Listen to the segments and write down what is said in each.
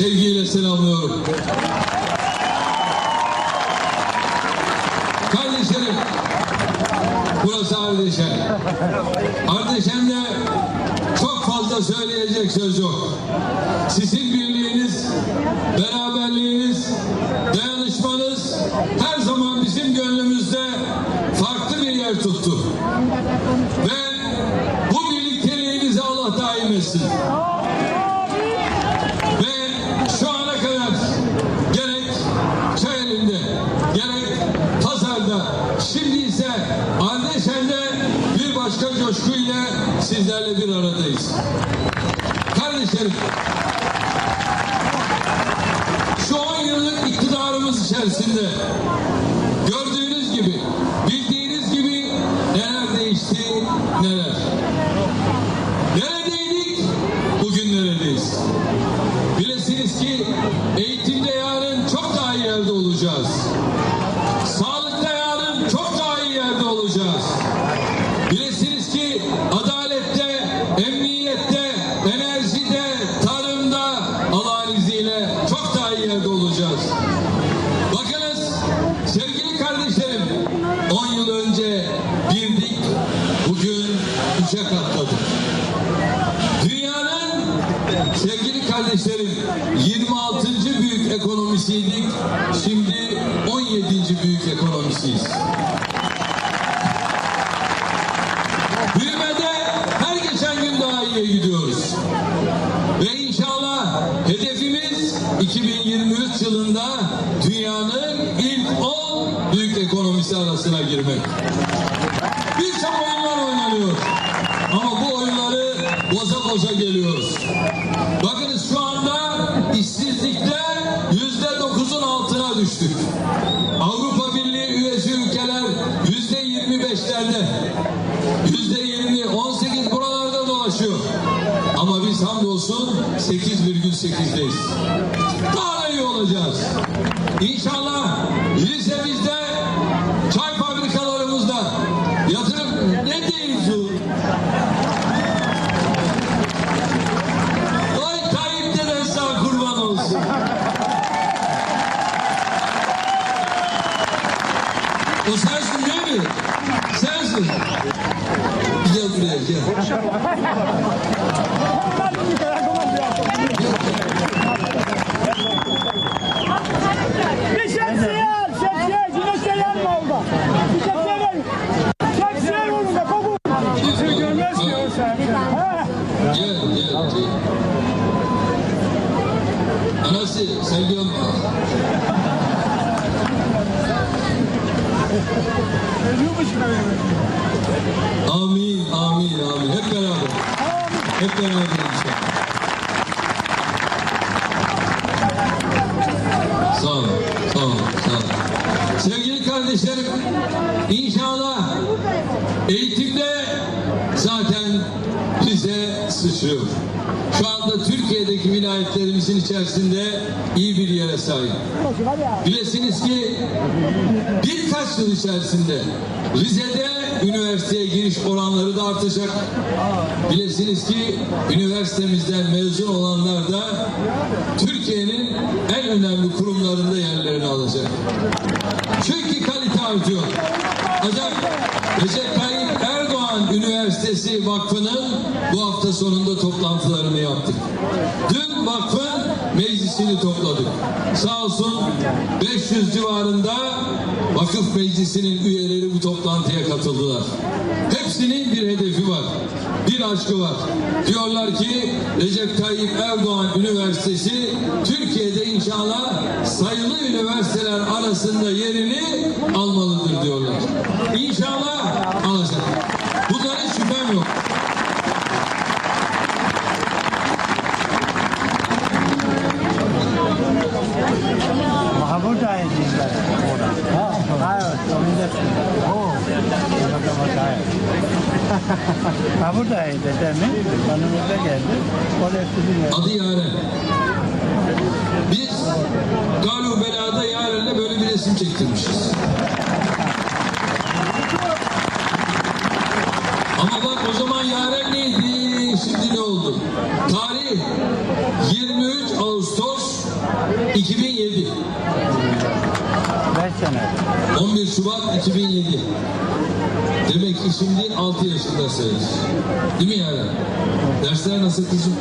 sevgiyle selamlıyorum. Kardeşlerim, burası Ardeşen. Ardeşen'de çok fazla söyleyecek söz yok. Sizin birliğiniz, beraberliğiniz, dayanışmanız her zaman bizim gönlümüzde farklı bir yer tuttu. Ve bu birlikteliğinizi Allah daim etsin. Ve şu ana kadar gerek Çayeli'nde, gerek Pazar'da, şimdi ise Ardeşen'de bir başka coşkuyla sizlerle bir aradayız. Kardeşlerim, şu 10 yıllık iktidarımız içerisinde gördüğünüz gibi, bildiğiniz gibi neler değişti, neler. Neredeydik, bugün neredeyiz? Bilesiniz ki eğitimde yarın çok daha iyi yerde olacağız. Sağlıkta yarın çok daha iyi yerde olacağız. Bilesiniz ki adalette, emniyette, enerjide, tarımda Allah'ın izniyle çok daha iyi yerde olacağız. Bakınız sevgili kardeşlerim 10 yıl önce birdik bugün üçe katladık. Dünyanın sevgili kardeşlerim 26. büyük ekonomisiydik. Şimdi 17. büyük ekonomisiyiz. Büyümede her geçen gün daha iyiye gidiyoruz. Ve inşallah hedefimiz 2023 yılında dünyanın ilk 10 büyük ekonomisi arasına girmek. Birçok oyunlar oynanıyor. Ama bu oyunları boza boza geliyoruz. Bakınız şu anda işsizlikte yüzde dokuzun altına düştük. Avrupa Birliği üyesi ülkeler yüzde yirmi beşlerde. Yüzde yirmi, on sekiz buralarda dolaşıyor. Ama biz hamdolsun 8,8'deyiz. Daha da iyi olacağız. İnşallah lisemizde, O sensin değil mi? Sensin. Gel buraya gel. Bir şemsiye al, şemsiye, güneşe yanma orada. Bir şemsiye verin. Şemsiye vurun da kokun. Kimse görmez ki o sen. He. Gel gel gel. Anası sen görme. Ölüyormuş böyle. Amin amin amin. Hep beraber. Hep beraber inşallah. İçerisinde iyi bir yere sahip. Bilesiniz ki birkaç yıl içerisinde Rize'de üniversiteye giriş oranları da artacak. Bilesiniz ki üniversitemizden mezun olanlar da Türkiye'nin en önemli kurumlarında yerlerini alacak. Çünkü kalite artıyor. Ancak Recep Tayyip Erdoğan Üniversitesi Vakfı'nın bu hafta sonunda toplantılarını yaptık. Dün vakfın meclisini topladık. Sağ olsun 500 civarında vakıf meclisinin üyeleri bu toplantıya katıldılar. Hepsinin bir hedefi var. Bir aşkı var. Diyorlar ki Recep Tayyip Erdoğan Üniversitesi Türkiye'de inşallah sayılı üniversiteler arasında yerini almalıdır diyorlar. İnşallah alacak. ha buradaydı demin. Yanımıza geldi. Oraya sizin Adı Yaren. Biz Galu Bela'da Yaren'le böyle bir resim çektirmişiz. Ama bak o zaman Yaren neydi? Şimdi ne oldu? Tarih 23 Ağustos 2007. 5 sene. 11 Şubat 2007. Demek ki şimdi 6 yaşındasınız. Değil mi yani? Dersler nasıl kızım?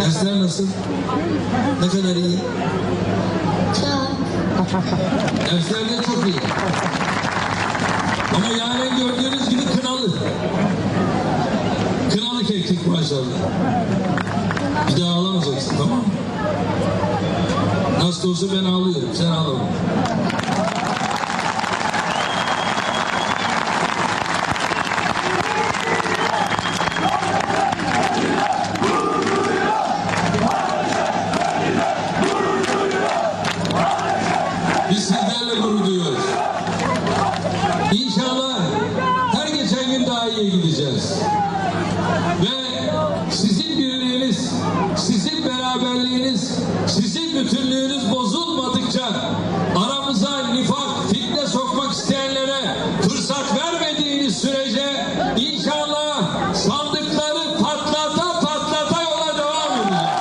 Dersler nasıl? Ne kadar iyi? Dersler de çok iyi. Ama yarın gördüğünüz gibi kınalı. Kınalı keklik maşallah. Bir daha ağlamayacaksın tamam mı? Nasıl olsa ben ağlıyorum. Sen ağlama. Biz gurur duyuyoruz. İnşallah her geçen gün daha iyi gideceğiz. Ve sizin birliğiniz, sizin beraberliğiniz, sizin bütünlüğünüz bozulmadıkça aramıza nifak, fitne sokmak isteyenlere fırsat vermediğiniz sürece inşallah sandıkları patlata patlata yola devam edeceğiz.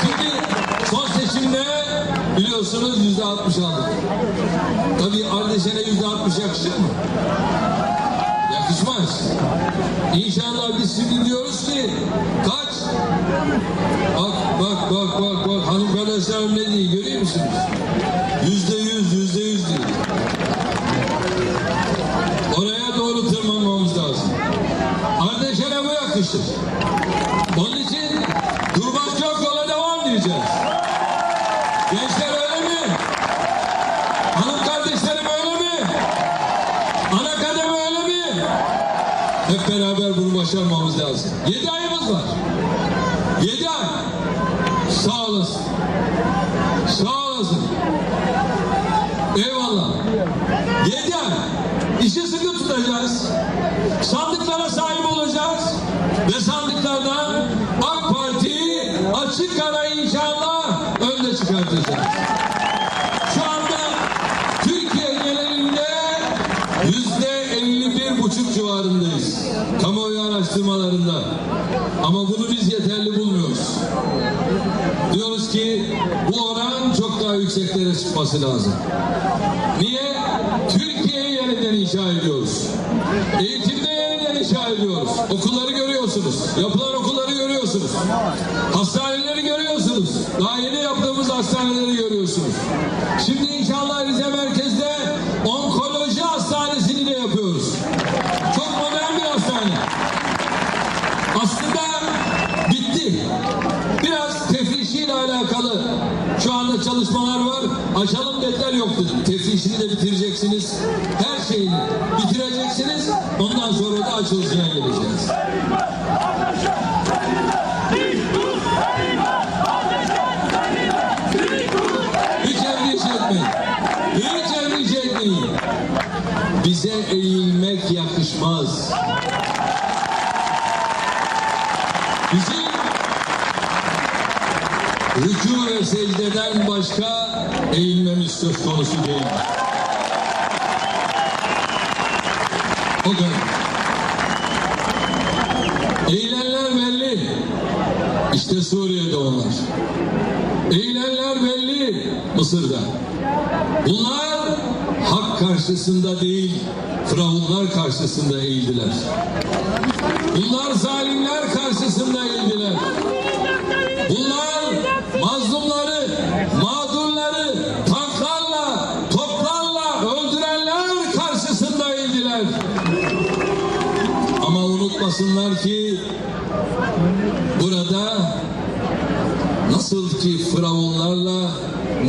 Şimdi son seçimde biliyorsunuz yüzde altmış aldık. Tabii Ardeşen'e yüzde altmış yakışır mı? Yakışmaz. İnşallah biz şimdi diyoruz ki kaç? Bak bak bak bak bak hanım kardeşlerim ne diyor görüyor musunuz? Yüzde yüz yüzde yüz diyor. Oraya doğru tırmanmamız lazım. Ardeşen'e bu yakışır. Onun için durmak yok yola devam diyeceğiz. Gençler öyle mi? Hanım kardeşlerim öyle mi? Ana? Hep beraber bunu başarmamız lazım. Yedi ayımız var. Yedi ay. Sağ olasın. Sağ olasın. Eyvallah. Yedi ay. İşi sıkı tutacağız. Sandıklara sahip olacağız. Ve sandıklardan AK Parti'yi açık ara inşallah önde çıkartacağız. Ama bunu biz yeterli bulmuyoruz. Diyoruz ki bu oran çok daha yükseklere çıkması lazım. Niye? Türkiye'yi yeniden inşa ediyoruz. Eğitimde yeniden inşa ediyoruz. Okulları görüyorsunuz. Yapılan okulları görüyorsunuz. Hastaneleri görüyorsunuz. Daha yeni yaptığımız hastaneleri görüyorsunuz. Bitti. Biraz tefrişiyle alakalı şu anda çalışmalar var. Açalım dediler yok dedim. Tefrişini de bitireceksiniz. Her şeyini bitireceksiniz. Ondan sonra da açılışına geleceğiz. Hiç endişe etmeyin. Hiç endişe etmeyin. Bize eğilmek yakışmaz. Bizim rükû ve secdeden başka eğilmemiz söz konusu değil. O kadar. Eğilenler belli. İşte Suriye'de onlar. Eğilenler belli Mısır'da. Bunlar hak karşısında değil, firavunlar karşısında eğildiler. Bunlar zalimler karşısında eğildiler. Bunlar mazlumları, mağdurları tanklarla, toplarla öldürenler karşısında eğildiler. Ama unutmasınlar ki burada nasıl ki firavunlarla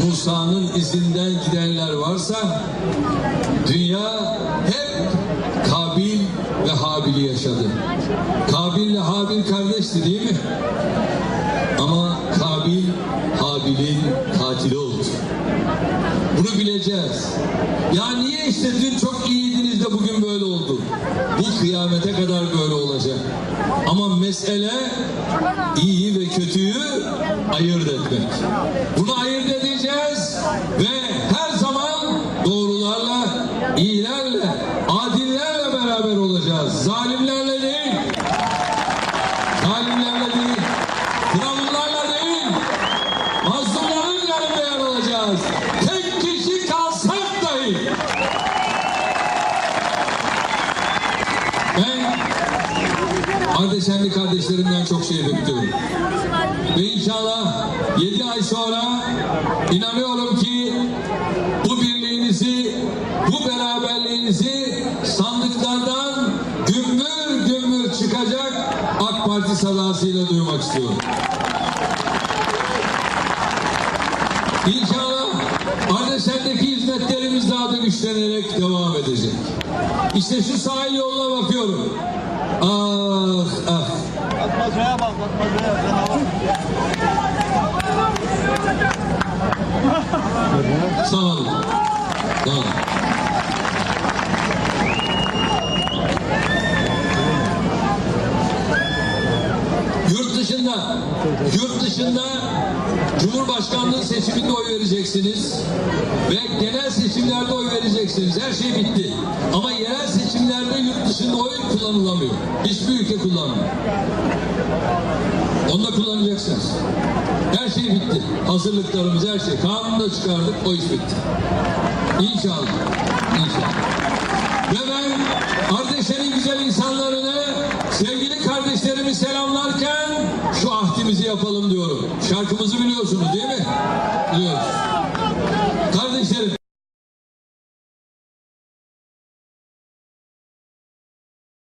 Musa'nın izinden gidenler varsa dünya hep Kabil ve Habil'i yaşadı. Kabil ile Habil kardeşti değil mi? Ama Kabil Habil'in katili oldu. Bunu bileceğiz. Ya niye işte dün çok iyiydiniz de bugün böyle oldu? Bu kıyamete kadar böyle olacak. Ama mesele iyi ve kötüyü ayırt etmek. Bunu ayırt edeceğiz ve her zaman doğrularla, iyilerle, adillerle beraber olacağız. Zalimlerle değil. Zalimlerle değil. Firavunlarla değil. Mazlumlarla Ardeşenli kardeşlerimden çok şey bekliyorum. Ve inşallah 7 ay sonra inanıyorum ki bu birliğinizi, bu beraberliğinizi sandıklardan gümbür gümbür çıkacak AK Parti sadasıyla duymak istiyorum. İnşallah Ardeşen'deki hizmetlerimiz daha da güçlenerek devam edecek. İşte şu sahil yoluna bakıyorum. Ah ah. Atmazaya bak. Canavar. Sağ olun. Sağ olun. Yurt dışında, yurt dışında Cumhurbaşkanlığı seçiminde oy vereceksiniz ve genel seçimlerde oy vereceksiniz. Her şey bitti. Ama yerel seçimlerde yurt dışında kullanılamıyor. Hiçbir ülke kullanmıyor. Onu da kullanacaksınız. Her şey bitti. Hazırlıklarımız her şey. Kanunu da çıkardık. O iş bitti. İnşallah. İnşallah. Ve ben Ardeşen'in güzel insanlarını sevgili kardeşlerimi selamlarken şu ahdimizi yapalım diyorum. Şarkımızı biliyorsunuz değil mi?